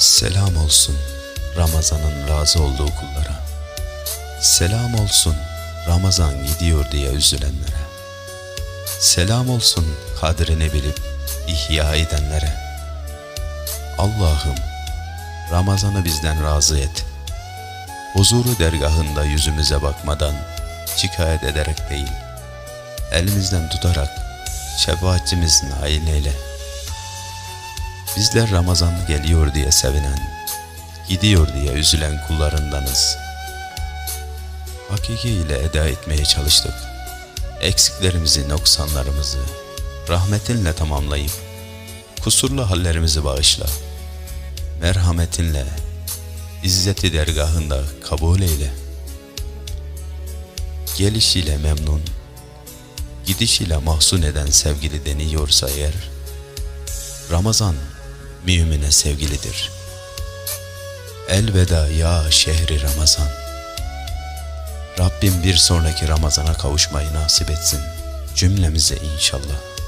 Selam olsun Ramazan'ın razı olduğu kullara. Selam olsun Ramazan gidiyor diye üzülenlere. Selam olsun kadrini bilip ihya edenlere. Allah'ım Ramazan'ı bizden razı et. Huzuru dergahında yüzümüze bakmadan şikayet ederek değil, elimizden tutarak şefaatçimiz nail eyle. Bizler Ramazan geliyor diye sevinen, gidiyor diye üzülen kullarındanız. Hakikiyle eda etmeye çalıştık. Eksiklerimizi, noksanlarımızı rahmetinle tamamlayıp kusurlu hallerimizi bağışla. Merhametinle izzeti dergahında kabul eyle. Gelişiyle memnun, gidişiyle mahzun eden sevgili deniyorsa eğer, Ramazan mümine sevgilidir. Elveda ya şehri Ramazan. Rabbim bir sonraki Ramazana kavuşmayı nasip etsin cümlemize inşallah.